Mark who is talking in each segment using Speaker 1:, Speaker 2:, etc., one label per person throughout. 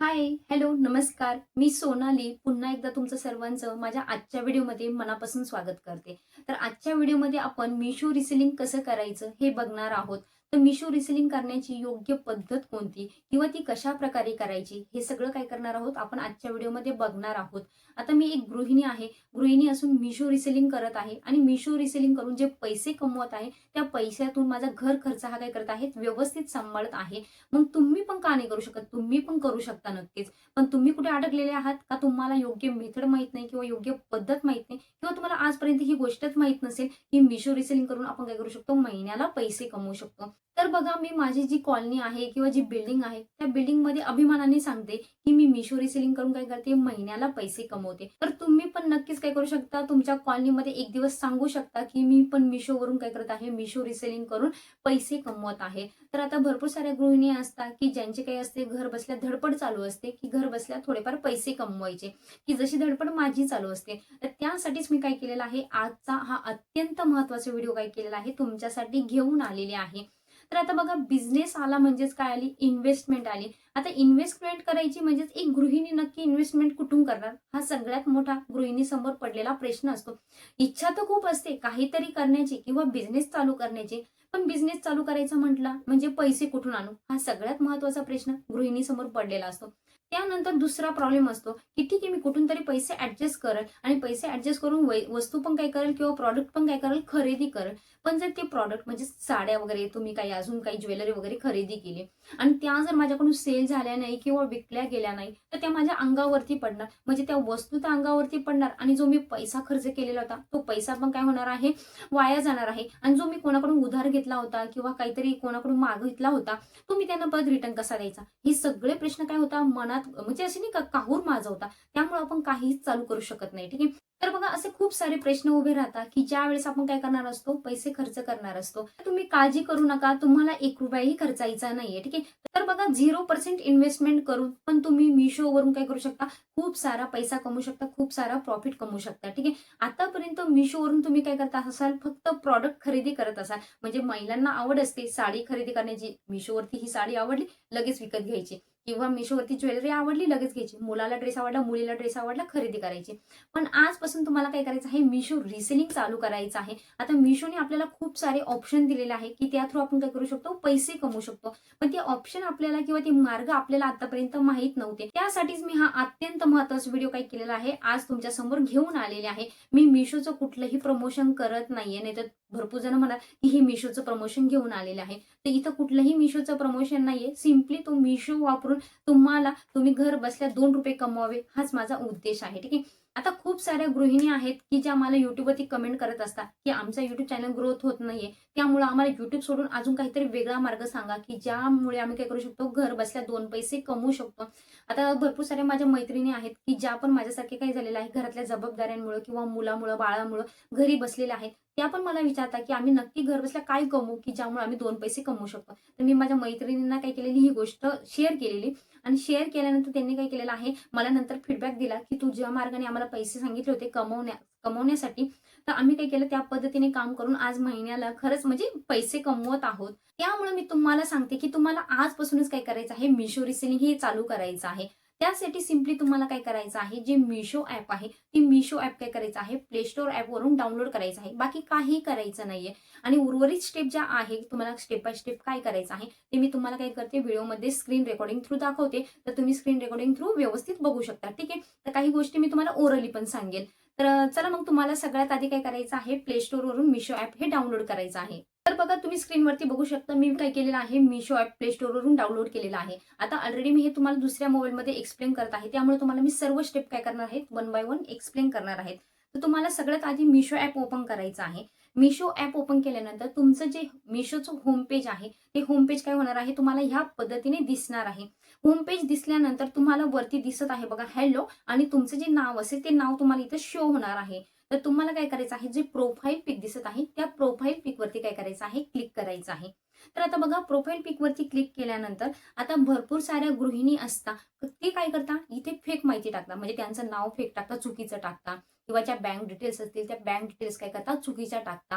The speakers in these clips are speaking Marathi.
Speaker 1: हाय हॅलो नमस्कार. मी सोनाली. पुन्हा एकदा तुमचं सर्वांचं माझ्या आजच्या व्हिडिओमध्ये मनापासून स्वागत करते. तर आजच्या व्हिडिओमध्ये आपण मिशो रिसेलिंग कसं करायचं हे बघणार आहोत. तर मिशो रिसेलिंग करण्याची योग्य पद्धत कोणती? किंवा ती कशा प्रकारे करायची? हे सगळं काय करणार आहोत? आपण आजच्या व्हिडिओमध्ये बघणार आहोत. आता मी एक गृहिणी आहे. गृहिणी असून मिशो रिसेलिंग करत आहे आणि मिशो रिसेलिंग करून जे पैसे कमवत आहे त्या पैशातून माझा घर खर्च हा काय करत आहे व्यवस्थित सांभाळत आहे. मग तुम्ही पण का नाही करू शकत? तुम्ही पण करू शकता नक्कीच. पण तुम्ही कुठे अडकलेले आहात? का तुम्हाला योग्य मेथड माहीत नाही किंवा योग्य पद्धत माहीत नाही? किंवा तुम्हाला आजपर्यंत ही गोष्टच माहीत नसेल की मिशो रिसेलिंग करून आपण काय करू शकतो? महिन्याला पैसे कमवू शकतो. तर बघा मी माझी जी कॉलनी आहे किंवा जी बिल्डिंग आहे त्या बिल्डिंगमध्ये अभिमानाने सांगते की मी मिशो रिसेलिंग करून काय करते? महिन्याला पैसे कमवते. तर तुम्ही पण नक्कीच काय करू शकता. तुमच्या कॉलनीमध्ये एक दिवस सांगू शकता की मी पण मिशोवरून काय करत आहे? मिशो रिसेलिंग करून पैसे कमवत आहे. तर आता भरपूर साऱ्या गृहिणी असतात की ज्यांचे काही असते घर बसल्या धडपड चालू असते की घर बसल्या थोडेफार पैसे कमवायचे. की जशी धडपड माझी चालू असते. तर त्यासाठीच मी काय केलेलं आहे? आजचा हा अत्यंत महत्त्वाचा व्हिडिओ काय केलेला आहे? तुमच्यासाठी घेऊन आलेले आहे. तर आता बघा बिझनेस आला म्हणजेच काय आली? इन्व्हेस्टमेंट आली. आता इन्व्हेस्टमेंट करायची म्हणजेच एक गृहिणी नक्की इन्व्हेस्टमेंट कुठून करणार? हा सगळ्यात मोठा गृहिणी समोर पडलेला प्रश्न असतो. इच्छा तर खूप असते काहीतरी करण्याची किंवा बिझनेस चालू करण्याची. पण बिझनेस चालू करायचा म्हटला म्हणजे पैसे कुठून आणू? हा सगळ्यात महत्त्वाचा प्रश्न गृहिणी समोर पडलेला असतो. त्यानंतर दुसरा प्रॉब्लेम असतो की ठीक आहे मी कुठून तरी पैसे ऍडजस्ट करेल आणि पैसे ऍडजस्ट करून वस्तू पण काय करेल किंवा प्रॉडक्ट पण काय करेल? खरेदी करेल. पण जर ते प्रॉडक्ट म्हणजे साड्या वगैरे तुम्ही काही अजून काही ज्वेलरी वगैरे खरेदी केली आणि त्या जर माझ्याकडून सेल झाल्या नाही किंवा विकल्या गेल्या नाही तर त्या माझ्या अंगावरती पडणार. म्हणजे त्या वस्तू त्या अंगावरती पडणार आणि जो मी पैसा खर्च केलेला होता तो पैसा पण काय होणार आहे? वाया जाणार आहे. आणि जो मी कोणाकडून उधार घेतला होता किंवा काहीतरी कोणाकडून मागितला होता तो मी त्यांना परत रिटर्न कसा द्यायचा? हे सगळे प्रश्न काय होता? मनात म्हणजे असे नाही का काहूर माझा होता. त्यामुळे आपण काहीच चालू करू शकत नाही. ठीक आहे? तर बघा असे खूप सारे प्रश्न उभे राहतात की ज्या वेळेस आपण काय करणार असतो? पैसे खर्च करणार असतो. तुम्ही काळजी करू नका. तुम्हाला एक रुपयाही खर्चायचा नाहीये ठीक आहे? तर बघा झिरो पर्सेंट इन्व्हेस्टमेंट करून पण तुम्ही मिशो वरून काय करू शकता? खूप सारा पैसा कमवू शकता खूप सारा प्रॉफिट कमवू शकता ठीक आहे? आतापर्यंत मिशो वरून तुम्ही काय करता असाल फक्त प्रॉडक्ट खरेदी करत असाल. म्हणजे महिलांना आवड असते साडी खरेदी करण्याची. मिशोवरती ही साडी आवडली लगेच विकत घ्यायची. किंवा मिशोवरती ज्वेलरी आवडली लगेच घ्यायची. मुलाला ड्रेस आवडला मुलीला ड्रेस आवडला खरेदी करायची. पण आजपासून तुम्हाला काय करायचं आहे? मिशो रिसेलिंग चालू करायचं आहे. आता मिशोने आपल्याला खूप सारे ऑप्शन दिलेले आहे की त्या थ्रू आपण काय करू शकतो? पैसे कमवू शकतो. पण ते ऑप्शन आपल्याला किंवा ते मार्ग आपल्याला आतापर्यंत माहीत नव्हते. त्यासाठीच मी हा अत्यंत महत्त्वाचा व्हिडिओ काय केलेला आहे आज तुमच्यासमोर घेऊन आलेले आहे. मी मिशोचं कुठलंही प्रमोशन करत नाहीये. नाही तर भरपूर जण म्हणा की हे मिशोचं प्रमोशन घेऊन आलेलं आहे. तर इथं कुठलंही मिशोचं प्रमोशन नाहीये. सिम्पली तो मिशो वापरून तुम्हाला तुम्ही घर बसल्या दोन रुपये कमवावे हाच माझा उद्देश आहे ठीक आहे? आता खूप साऱ्या गृहिणी आहेत की ज्या मला युट्यूबवरती कमेंट करत असतात की आमचा युट्यूब चॅनल ग्रोथ होत नाहीये. त्यामुळे आम्हाला युट्यूब सोडून अजून काहीतरी वेगळा मार्ग सांगा की ज्यामुळे आम्ही काय करू शकतो? घर बसल्या दोन पैसे कमवू शकतो. आता भरपूर साऱ्या माझ्या मैत्रिणी आहेत की ज्या पण माझ्यासारखे काही झालेलं आहे घरातल्या जबाबदाऱ्यांमुळे किंवा मुलामुळं बाळामुळं घरी बसलेल्या आहेत त्या पण मला विचारतात की आम्ही नक्की घर बसल्या काय कमवू की ज्यामुळे आम्ही दोन पैसे कमवू शकतो? तर मी माझ्या मैत्रिणींना काय केलेली ही गोष्ट शेअर केलेली. आणि शेअर केल्यानंतर त्यांनी काय केलेलं आहे मला नंतर फीडबॅक दिला की तू ज्या मार्गाने आम्हाला पैसे सांगितले होते कमवण्या कमवण्यासाठी तर आम्ही काय केलं त्या पद्धतीने काम करून आज महिन्याला खरंच म्हणजे पैसे कमवत आहोत. त्यामुळे मी तुम्हाला सांगते की तुम्हाला आजपासूनच काय करायचं आहे मिशो रिसेलिंग हे चालू करायचं आहे. त्यासाठी सिम्पली तुम्हाला काय करायचं आहे जे मिशो ऍप आहे ती मिशो ऍप काय करायचं आहे प्ले स्टोर ऍपवरून डाउनलोड करायचं आहे. बाकी काही करायचं नाहीये. आणि उर्वरित स्टेप ज्या आहे तुम्हाला स्टेप बाय स्टेप काय करायचं आहे ते मी तुम्हाला काय करते व्हिडिओमध्ये स्क्रीन रेकॉर्डिंग थ्रू दाखवते. तर तुम्ही स्क्रीन रेकॉर्डिंग थ्रू व्यवस्थित बघू शकता. ठीक आहे? तर काही गोष्टी मी तुम्हाला ओरली पण सांगेल. तर चला मग तुम्हाला सगळ्यात आधी काय करायचं आहे प्ले स्टोरवरून मिशो ऍप हे डाउनलोड करायचं आहे. बघा तुम्ही स्क्रीनवरती बघू शकता मी काय केलेलं आहे मिशो ऍप प्ले स्टोरवरून डाउनलोड केलेलं आहे. आता ऑलरेडी मी हे तुम्हाला दुसऱ्या मोबाईलमध्ये एक्सप्लेन करत आहे. त्यामुळे तुम्हाला मी सर्व स्टेप काय करणार आहेत वन बाय वन एक्सप्लेन करणार आहेत. तर तुम्हाला सगळ्यात आधी मिशो ऍप ओपन करायचं आहे. मिशो ऍप ओपन केल्यानंतर तुमचं जे मिशोचं होम पेज आहे ते होम पेज काय होणार आहे तुम्हाला ह्या पद्धतीने दिसणार आहे. होम पेज दिसल्यानंतर तुम्हाला वरती दिसत आहे बघा हॅलो आणि तुमचं जे नाव असेल ते नाव तुम्हाला इथं शो होणार आहे. तर तुम्हाला काय करायचं आहे? जे प्रोफाईल पिक दिसत आहे त्या प्रोफाईल पिकवरती काय करायचं आहे? क्लिक करायचं आहे. तर आता बघा प्रोफाईल पिकवरती क्लिक केल्यानंतर आता भरपूर साऱ्या गृहिणी असतात ते काय करता? इथे फेक माहिती टाकतात म्हणजे त्यांचं नाव फेक टाकता चुकीचं टाकता. किंवा ज्या बँक डिटेल्स असतील त्या बँक डिटेल्स काय करतात चुकीच्या टाकता.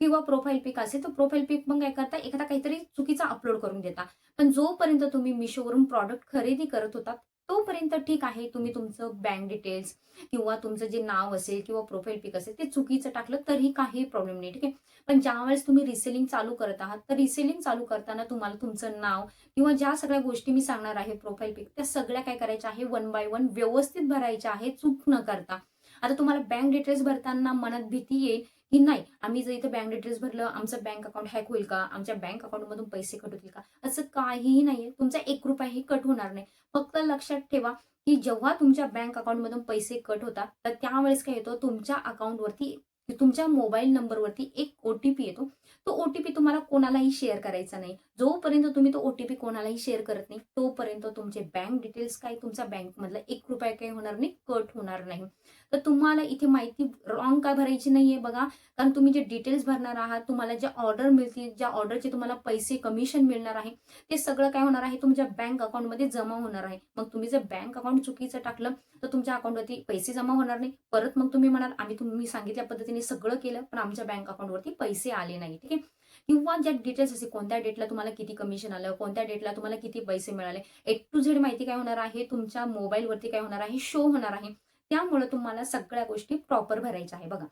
Speaker 1: किंवा प्रोफाईल पिक असेल तर प्रोफाईल पिक पण काय करता? एखादा काहीतरी चुकीचा अपलोड करून देता. पण जोपर्यंत तुम्ही मिशोवरून प्रॉडक्ट खरेदी करत होता तोपर्यंत ठीक आहे तुम्ही तुमचं बँक डिटेल्स किंवा तुमचं जे नाव असेल किंवा प्रोफाईल पिक असेल ते चुकीचं टाकलं तरी काही प्रॉब्लेम नाही ठीक आहे? पण ज्यावेळेस तुम्ही रिसेलिंग चालू करत आहात तर रिसेलिंग चालू करताना तुम्हाला तुमचं नाव किंवा ज्या सगळ्या गोष्टी मी सांगणार आहे प्रोफाईल पिक त्या सगळ्या काय करायच्या आहे? वन बाय वन व्यवस्थित भरायच्या आहे चूक न करता. आता तुम्हाला बँक डिटेल्स भरताना मनात भीती येईल की नाही आम्ही जर इथं बँक डिटेल्स भरलं आमचं बँक अकाउंट हॅक होईल का? आमच्या बँक अकाउंटमधून पैसे कट होतील का? असं काहीही नाहीये. तुमचा एक रुपयाही कट होणार नाही. फक्त लक्षात ठेवा की जेव्हा तुमच्या बँक अकाउंटमधून पैसे कट होतात तर त्यावेळेस काय येतो तुमच्या अकाउंटवरती तुमच्या मोबाईल नंबरवरती एक ओ टी पी येतो. तो ओ टी पी तुम्हाला कोणालाही शेअर करायचा नाही. जोपर्यंत तुम्ही तो ओ टी पी कोणालाही शेअर करत नाही तोपर्यंत तुमचे बँक डिटेल्स काय तुमच्या बँकमधलं एक रुपया काही होणार नाही कट होणार नाही. तर तुम्हाला इथे माहिती रॉंग का भरायची नाहीये बघा. कारण तुम्ही जे डिटेल्स भरणार आहात तुम्हाला ज्या ऑर्डर मिळतील ज्या ऑर्डरचे तुम्हाला पैसे कमिशन मिळणार आहे ते सगळं काय होणार आहे? तुमच्या बँक अकाउंटमध्ये जमा होणार आहे. मग तुम्ही जर बँक अकाउंट चुकीचं टाकलं तर तुमच्या अकाउंटवरती पैसे जमा होणार नाही. परत मग तुम्ही म्हणाल आम्ही तुम्ही सांगितल्या पद्धतीने सगळं केलं पण आमच्या बँक अकाउंटवरती पैसे आले नाही ठीक आहे? किंवा ज्या डिटेल्स असेल कोणत्या डेटला तुम्हाला किती कमिशन आलं कोणत्या डेटला तुम्हाला किती पैसे मिळाले ए टू झेड माहिती काय होणार आहे? तुमच्या मोबाईलवरती काय होणार आहे? शो होणार आहे. त्यामुळे तुम्हाला सगळ्या गोष्टी प्रॉपर भरायच्या आहे. बघा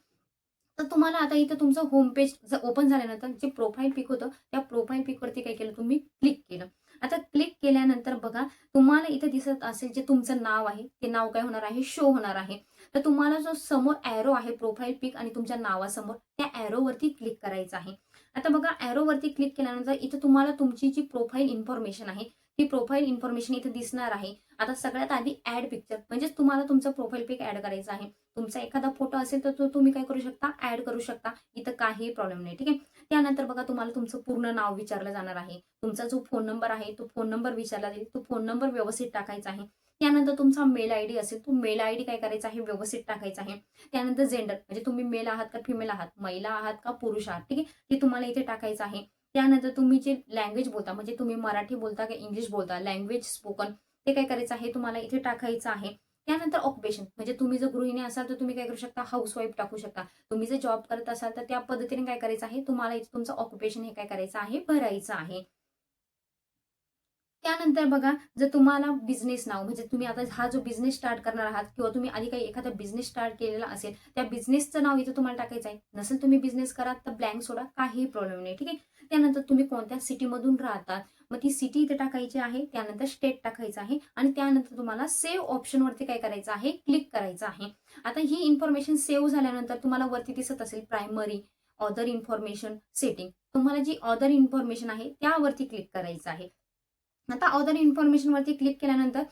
Speaker 1: तर तुम्हाला आता इथं तुमचं होम पेज जर ओपन झाल्यानंतर जे प्रोफाईल पिक होतं त्या प्रोफाईल पिकवरती काय केलं? तुम्ही क्लिक केलं. आता क्लिक केल्यानंतर बघा तुम्हाला इथं दिसत असेल जे तुमचं नाव आहे ते नाव काय होणार आहे? शो होणार आहे. तर तुम्हाला जो समोर ॲरो आहे प्रोफाईल पिक आणि तुमच्या नावासमोर त्या ॲरोवरती क्लिक करायचं आहे. आता बघा ॲरोवरती क्लिक केल्यानंतर इथं तुम्हाला तुमची जी प्रोफाईल इन्फॉर्मेशन आहे ही प्रोफाईल इन्फॉर्मेशन इथे दिसणार आहे. आता सगळ्यात आधी ऍड पिक्चर म्हणजेच तुम्हाला तुमचं प्रोफाईल पिक ऍड करायचा आहे. तुमचा एखादा फोटो असेल तर तो तुम्ही काय करू शकता? ऍड करू शकता. इथं काही प्रॉब्लेम नाही ठीक आहे? त्यानंतर बघा तुम्हाला तुमचं पूर्ण नाव विचारलं जाणार आहे. तुमचा जो फोन नंबर आहे तो फोन नंबर विचारला जाईल. तो फोन नंबर व्यवस्थित टाकायचा आहे. त्यानंतर तुमचा मेल आय डी असेल तो मेल आय डी काय करायचा आहे? व्यवस्थित टाकायचा आहे. त्यानंतर जेंडर म्हणजे तुम्ही मेल आहात का फिमेल आहात? महिला आहात का पुरुष आहात? ठीक आहे? ते तुम्हाला इथे टाकायचं आहे. त्यानंतर तुम्ही जे लँग्वेज बोलता म्हणजे तुम्ही मराठी बोलता का इंग्लिश बोलता लँग्वेज स्पोकन ते काय करायचं आहे? तुम्हाला इथे टाकायचं आहे. त्यानंतर ऑक्युपेशन म्हणजे तुम्ही जर गृहिणी असाल तर तुम्ही काय करू शकता? हाऊस वाईफ टाकू शकता. तुम्ही जर जॉब करत असाल तर त्या पद्धतीने काय करायचं आहे? तुम्हाला तुमचं ऑक्युपेशन हे काय करायचं आहे? भरायचं आहे. त्यानंतर बघा जर तुम्हाला बिझनेस नाव म्हणजे तुम्ही आता हा जो बिझनेस स्टार्ट करणार आहात किंवा तुम्ही आधी काही एखादा बिझनेस स्टार्ट केलेला असेल त्या बिझनेसचं नाव इथे तुम्हाला टाकायचं आहे. नसेल तुम्ही बिझनेस करा तर ब्लँक सोडा काही प्रॉब्लेम नाही ठीक आहे? त्यानंतर तुम्ही कोणत्या सिटीमधून राहतात मग ती सिटी इथे टाकायची आहे त्यानंतर स्टेट टाकायचं आहे आणि त्यानंतर तुम्हाला सेव्ह ऑप्शनवरती काय करायचं आहे क्लिक करायचं आहे. आता ही इन्फॉर्मेशन सेव्ह झाल्यानंतर तुम्हाला वरती दिसत असेल प्रायमरी ऑदर इन्फॉर्मेशन सेटिंग तुम्हाला जी ऑदर इन्फॉर्मेशन आहे त्यावरती क्लिक करायचं आहे. आता अदर इन्फॉर्मेशन वरती क्लिक केल्यानंतर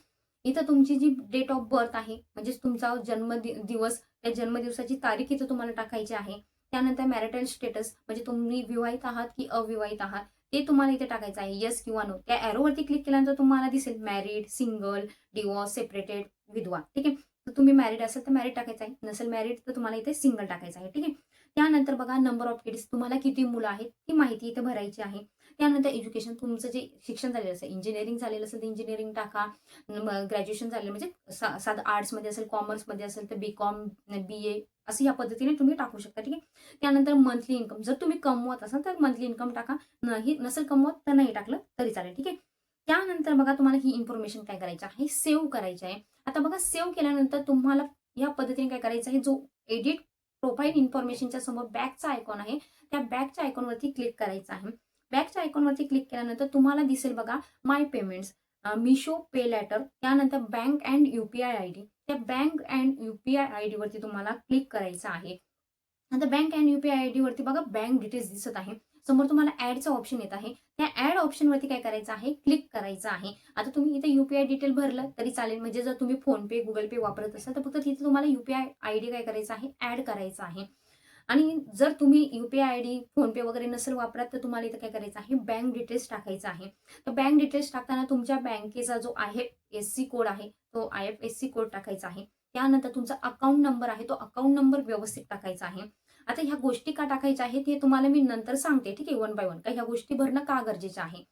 Speaker 1: इथं तुमची जी डेट ऑफ बर्थ आहे म्हणजेच तुमचा जन्म दिवस त्या जन्मदिवसाची तारीख इथं तुम्हाला टाकायची आहे. त्यानंतर मॅरिटल स्टेटस म्हणजे तुम्ही विवाहित आहात की अविवाहित आहात ते तुम्हाला इथे टाकायचं आहे यस किंवा नो त्या ॲरोवरती क्लिक केल्यानंतर तुम्हाला दिसेल मॅरिड सिंगल डिवॉर्स सेपरेटेड विधवा. ठीक आहे? तर तुम्ही मॅरिड असेल तर मॅरिड टाकायचं आहे. नसेल मॅरिड तर तुम्हाला इथे सिंगल टाकायचं आहे. ठीक आहे? त्यानंतर बघा नंबर ऑफ किड्स तुम्हाला किती मुलं आहेत ती माहिती इथे भरायची आहे. त्यानंतर एज्युकेशन तुमचं जे शिक्षण झालेलं असेल इंजिनिअरिंग झालेलं असेल तर इंजिनिअरिंग टाका. ग्रॅज्युएशन झालेलं म्हणजे सा साधं आर्ट्समध्ये असेल कॉमर्समध्ये असेल तर बी कॉम बी ए असं या पद्धतीने तुम्ही टाकू शकता ठीक आहे? त्यानंतर मंथली इन्कम जर तुम्ही कमवत असाल तर मंथली इन्कम टाका. नाही नसेल कमवत तर नाही टाकलं तरी चालेल ठीक आहे? त्यानंतर बघा तुम्हाला ही इन्फॉर्मेशन काय करायची आहे? सेव्ह करायची आहे. आता बघा सेव्ह केल्यानंतर तुम्हाला या पद्धतीने काय करायचं आहे? जो एडिट प्रोफाईल इन्फॉर्मेशनच्या समोर बॅकचा आयकॉन आहे त्या बॅकच्या आयकॉनवरती क्लिक करायचं आहे. बॅकच्या आयकॉनवरती क्लिक केल्यानंतर तुम्हाला दिसेल बघा my payments Meesho pay later त्यानंतर bank and UPI I D त्या bank and UPI I I वरती तुम्हाला क्लिक करायचं आहे. आता bank and UPI I I वरती बघा बँक डिटेल्स दिसत आहे. समोर तुम्हाला ऍडचं ऑप्शन येत आहे. त्या ऍड ऑप्शनवरती काय करायचं आहे? क्लिक करायचं आहे. आता तुम्ही इथे युपीआय डिटेल भरलं तरी चालेल. म्हणजे जर तुम्ही फोन पे गुगल पे वापरत असाल तर फक्त तिथे तुम्हाला युपीआय आय डी काय करायचं आहे? ऍड करायचं आहे. आणि जर तुम्ही युपीआय आय डी फोनपे वगैरे नसेल वापरत तर तुम्हाला इथं काय करायचं आहे? बँक डिटेल्स टाकायचं आहे. तर बँक डिटेल्स टाकताना तुमच्या बँकेचा जो आय एस सी कोड आहे तो I F S C code टाकायचा आहे. त्यानंतर तुमचा अकाउंट नंबर आहे तो अकाउंट नंबर व्यवस्थित टाकायचा आहे. आता ह्या गोष्टी का टाकायच्या आहेत हे तुम्हाला मी नंतर सांगते ठीक आहे? वन बाय वन का ह्या गोष्टी भरणं का गरजेचं आहे?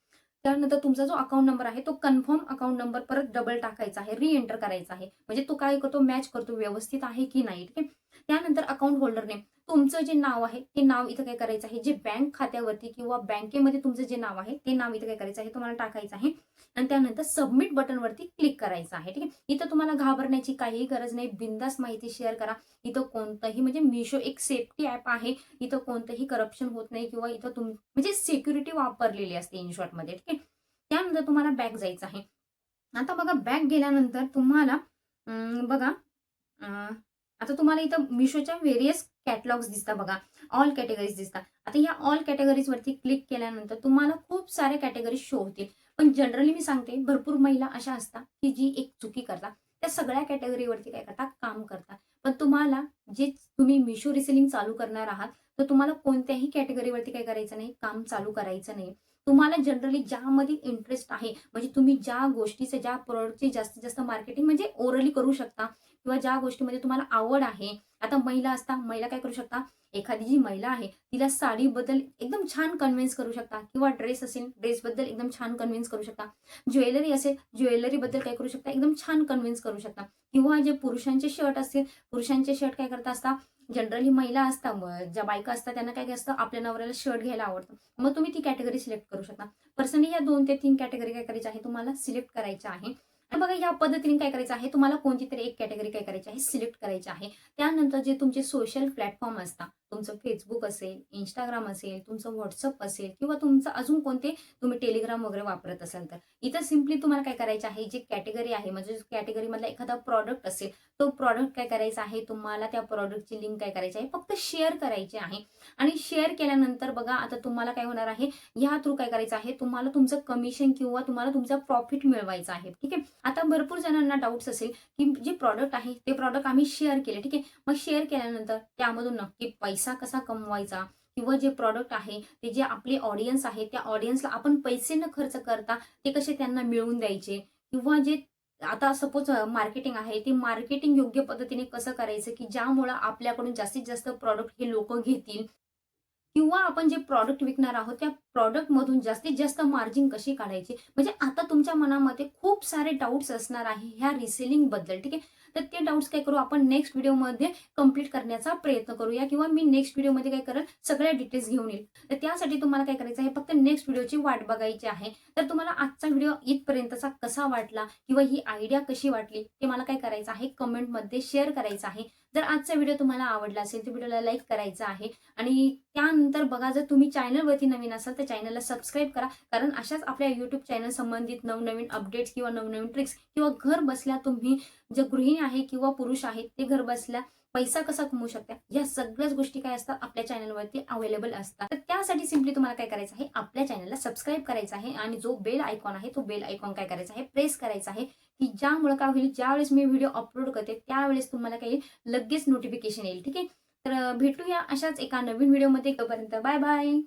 Speaker 1: त्यानंतर तुमचा जो अकाउंट नंबर आहे तो कन्फर्म अकाउंट नंबर परत डबल टाकायचा आहे री एंटर करायचा आहे. म्हणजे तो काय करतो मॅच करतो व्यवस्थित आहे की नाही ठीक आहे? त्यानंतर अकाउंट होल्डर नेम. तुमचं जे नाव आहे ते नाव इथं काय करायचं आहे? जे बँक खात्यावरती किंवा बँकेमध्ये तुमचं जे नाव आहे ते नाव इथं काय करायचं आहे? तुम्हाला टाकायचं आहे. आणि त्यानंतर सबमिट बटनवरती क्लिक करायचं आहे. ठीक आहे? इथं तुम्हाला घाबरण्याची काहीही गरज नाही. बिंदास माहिती शेअर करा. इथं कोणतंही म्हणजे मिशो एक सेफ्टी ॲप आहे. इथं कोणतंही करप्शन होत नाही किंवा इथं तुम म्हणजे सिक्युरिटी वापरलेली असते इन शॉर्टमध्ये ठीक आहे? त्यानंतर तुम्हाला बॅक जायचं आहे. आता बघा बॅक गेल्यानंतर तुम्हाला बघा आता तुम्हाला इथं मिशोच्या व्हेरियस कॅटलॉग्स दिसतात बघा. ऑल कॅटेगरीज दिसतात. आता या ऑल कॅटेगरीजवरती क्लिक केल्यानंतर तुम्हाला खूप साऱ्या कॅटेगरीज शो होतील. पण जनरली मी सांगते भरपूर महिला अशा असतात की जी एक चुकी करतात. त्या सगळ्या कॅटेगरीवरती काय करतात? काम करतात. पण तुम्हाला जे तुम्ही मिशो रिसेलिंग चालू करणार आहात तर तुम्हाला कोणत्याही कॅटेगरीवरती काय करायचं नाही काम चालू करायचं नाही. तुम्हाला जनरली ज्यामध्ये इंटरेस्ट आहे म्हणजे तुम्ही ज्या गोष्टीचे ज्या प्रोडक्टची जास्तीत जास्त मार्केटिंग म्हणजे ओरली करू शकता किंवा ज्या गोष्टीमध्ये तुम्हाला आवड आहे आता महिला असता महिला काय करू शकता? एखादी जी महिला आहे तिला साडीबद्दल एकदम छान कन्व्हिन्स करू शकता. किंवा ड्रेस असेल ड्रेसबद्दल एकदम छान कन्व्हिन्स करू शकता. ज्वेलरी असेल ज्वेलरीबद्दल काय करू शकता? एकदम छान कन्व्हिन्स करू शकता. किंवा जे पुरुषांचे शर्ट असतील पुरुषांचे शर्ट काय करता असता? जनरली महिला असतात ज्या बायका असतात त्यांना काय असतं? आपल्या नवऱ्याला शर्ट घ्यायला आवडतं. मग तुम्ही ती कॅटेगरी सिलेक्ट करू शकता. पर्सनली या दोन ते तीन कॅटेगरी काय करायची आहे तुम्हाला सिलेक्ट करायच्या आहे बघा या पद्धतीने काय करायचं आहे? तुम्हाला कोणती तरी एक कॅटेगरी काय करायची आहे? सिलेक्ट करायची आहे. त्यानंतर जे तुमचे सोशल प्लॅटफॉर्म असतात तुमचं फेसबुक असेल इंस्टाग्राम असेल तुमचं व्हॉट्सअप असेल किंवा तुमचं अजून कोणते तुम्ही टेलिग्राम वगैरे वापरत असाल तर. इथं सिम्पली तुम्हाला काय करायचं आहे जे कॅटेगरी आहे म्हणजे कॅटेगरीमधला एखादा प्रॉडक्ट असेल तो प्रॉडक्ट काय करायचा आहे तुम्हाला त्या प्रॉडक्टची लिंक काय करायची आहे फक्त शेअर करायची आहे. आणि शेअर केल्यानंतर बघा आता तुम्हाला काय होणार आहे या थ्रू काय करायचं आहे तुम्हाला तुमचं कमिशन किंवा तुम्हाला तुमचा प्रॉफिट मिळवायचा आहे ठीक आहे? आता भरपूर जणांना डाऊट्स असेल की जे प्रॉडक्ट आहे ते प्रॉडक्ट आम्ही शेअर केले ठीक आहे? मग शेअर केल्यानंतर त्यामधून नक्की पैसे कसा कमवायचा? किंवा जे प्रॉडक्ट आहे ते जे आपले ऑडियन्स आहे त्या ऑडियन्सला आपण पैसे न खर्च करता ते कसे त्यांना मिळवून द्यायचे? किंवा जे आता सपोज मार्केटिंग आहे ते मार्केटिंग योग्य पद्धतीने कसं करायचं? की ज्यामुळं आपल्याकडून जास्तीत जास्त प्रॉडक्ट हे लोक घेतील? किंवा आपण जे प्रॉडक्ट विकणार आहोत त्या प्रॉडक्टमधून जास्तीत जास्त मार्जिन कशी काढायची? म्हणजे आता तुमच्या मनामध्ये खूप सारे डाऊट्स असणार आहे ह्या रिसेलिंगबद्दल ठीक आहे? तर ते डाऊट्स काय करू आपण नेक्स्ट व्हिडिओमध्ये कंप्लीट करण्याचा प्रयत्न करूया किंवा मी नेक्स्ट व्हिडिओमध्ये काय करेल सगळ्या डिटेल्स घेऊन येईल. तर त्यासाठी तुम्हाला काय करायचं आहे फक्त नेक्स्ट व्हिडिओची वाट बघायची आहे. तर तुम्हाला आजचा व्हिडिओ इथपर्यंतचा कसा वाटला किंवा ही आयडिया कशी वाटली ते मला काय करायचं आहे कमेंटमध्ये शेअर करायचं आहे. जर आजचा व्हिडिओ तुम्हाला आवडला असेल तर व्हिडिओला लाईक करायचा आहे आणि त्यानंतर बघा जर तुम्ही चॅनलवरती नवीन असाल तर चॅनलला सबस्क्राईब करा. कारण अशाच आपल्या युट्यूब चॅनल संबंधित नवनवीन अपडेट्स किंवा नवनवीन ट्रिक्स किंवा घर बसल्या तुम्ही जे गृहिणी आहे किंवा पुरुष आहेत ते घर बसल्या पैसा कसा कमवू शकता या सगळ्याच गोष्टी काय असतात? आपल्या चॅनलवरती अवेलेबल असतात. तर त्यासाठी सिम्पली तुम्हाला काय करायचं आहे? आपल्या चॅनलला सबस्क्राईब करायचं आहे आणि जो बेल आयकॉन आहे तो बेल आयकॉन काय करायचा आहे? प्रेस करायचा आहे. की ज्यामुळे काय होईल ज्यावेळेस मी व्हिडिओ अपलोड करते त्यावेळेस तुम्हाला काही लगेच नोटिफिकेशन येईल. ठीक आहे? तर भेटूया अशाच एका नवीन व्हिडिओमध्ये तोपर्यंत बाय बाय